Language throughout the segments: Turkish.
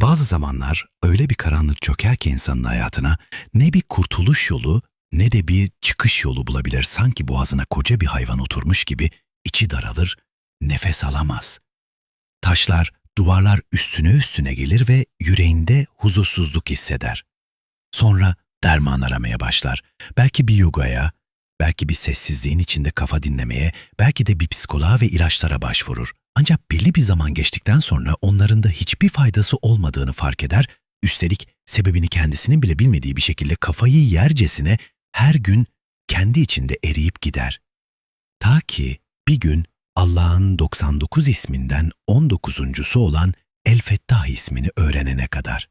Bazı zamanlar öyle bir karanlık çöker ki insanın hayatına ne bir kurtuluş yolu ne de bir çıkış yolu bulabilir. Sanki boğazına koca bir hayvan oturmuş gibi içi daralır, nefes alamaz. Taşlar, duvarlar üstüne üstüne gelir ve yüreğinde huzursuzluk hisseder. Sonra derman aramaya başlar. Belki bir yogaya, belki bir sessizliğin içinde kafa dinlemeye, belki de bir psikoloğa ve ilaçlara başvurur. Ancak belli bir zaman geçtikten sonra onların da hiçbir faydası olmadığını fark eder, üstelik sebebini kendisinin bile bilmediği bir şekilde kafayı yercesine her gün kendi içinde eriyip gider. Ta ki bir gün Allah'ın 99 isminden 19.sü olan El Fettah ismini öğrenene kadar.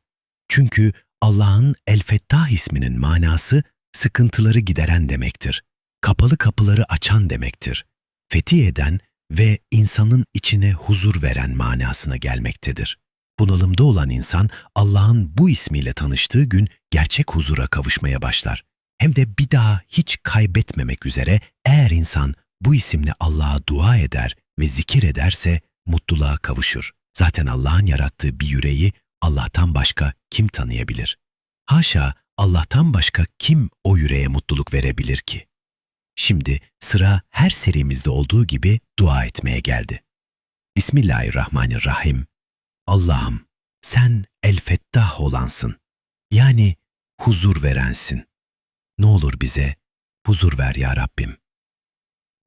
Çünkü Allah'ın El Fettah isminin manası sıkıntıları gideren demektir. Kapalı kapıları açan demektir. Fetih eden ve insanın içine huzur veren manasına gelmektedir. Bunalımda olan insan Allah'ın bu ismiyle tanıştığı gün gerçek huzura kavuşmaya başlar. Hem de bir daha hiç kaybetmemek üzere eğer insan bu isimle Allah'a dua eder ve zikir ederse mutluluğa kavuşur. Zaten Allah'ın yarattığı bir yüreği Allah'tan başka kim tanıyabilir? Haşa Allah'tan başka kim o yüreğe mutluluk verebilir ki? Şimdi sıra her serimizde olduğu gibi dua etmeye geldi. Bismillahirrahmanirrahim. Allah'ım sen el-fettah olansın. Yani huzur verensin. Ne olur bize huzur ver ya Rabbim.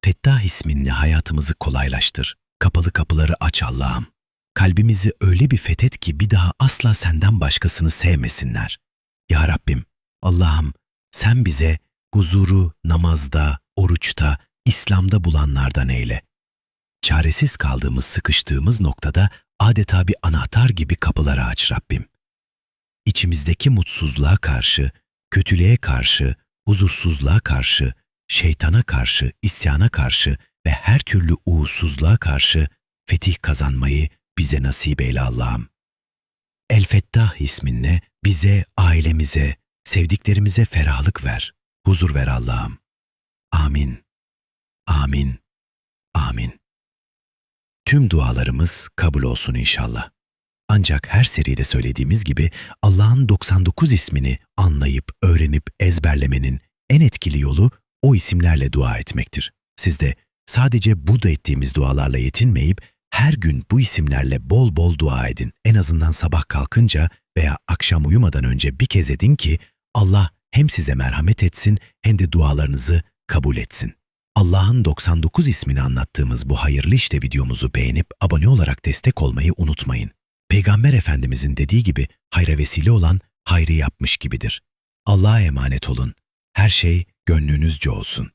Fettah isminle hayatımızı kolaylaştır. Kapalı kapıları aç Allah'ım. Kalbimizi öyle bir fethet ki bir daha asla senden başkasını sevmesinler. Ya Rabbim, Allah'ım sen bize huzuru namazda, oruçta, İslam'da bulanlardan eyle. Çaresiz kaldığımız, sıkıştığımız noktada adeta bir anahtar gibi kapıları aç Rabbim. İçimizdeki mutsuzluğa karşı, kötülüğe karşı, huzursuzluğa karşı, şeytana karşı, isyana karşı ve her türlü uğursuzluğa karşı fetih kazanmayı bize nasip eyle Allah'ım. El Fettah isminle bize, ailemize, sevdiklerimize ferahlık ver, huzur ver Allah'ım. Amin. Amin. Amin. Tüm dualarımız kabul olsun inşallah. Ancak her seride söylediğimiz gibi Allah'ın 99 ismini anlayıp, öğrenip, ezberlemenin en etkili yolu o isimlerle dua etmektir. Siz de sadece burada ettiğimiz dualarla yetinmeyip her gün bu isimlerle bol bol dua edin. En azından sabah kalkınca veya akşam uyumadan önce bir kez edin ki Allah hem size merhamet etsin hem de dualarınızı kabul etsin. Allah'ın 99 ismini anlattığımız bu hayırlı işte videomuzu beğenip abone olarak destek olmayı unutmayın. Peygamber Efendimizin dediği gibi hayra vesile olan hayrı yapmış gibidir. Allah'a emanet olun. Her şey gönlünüzce olsun.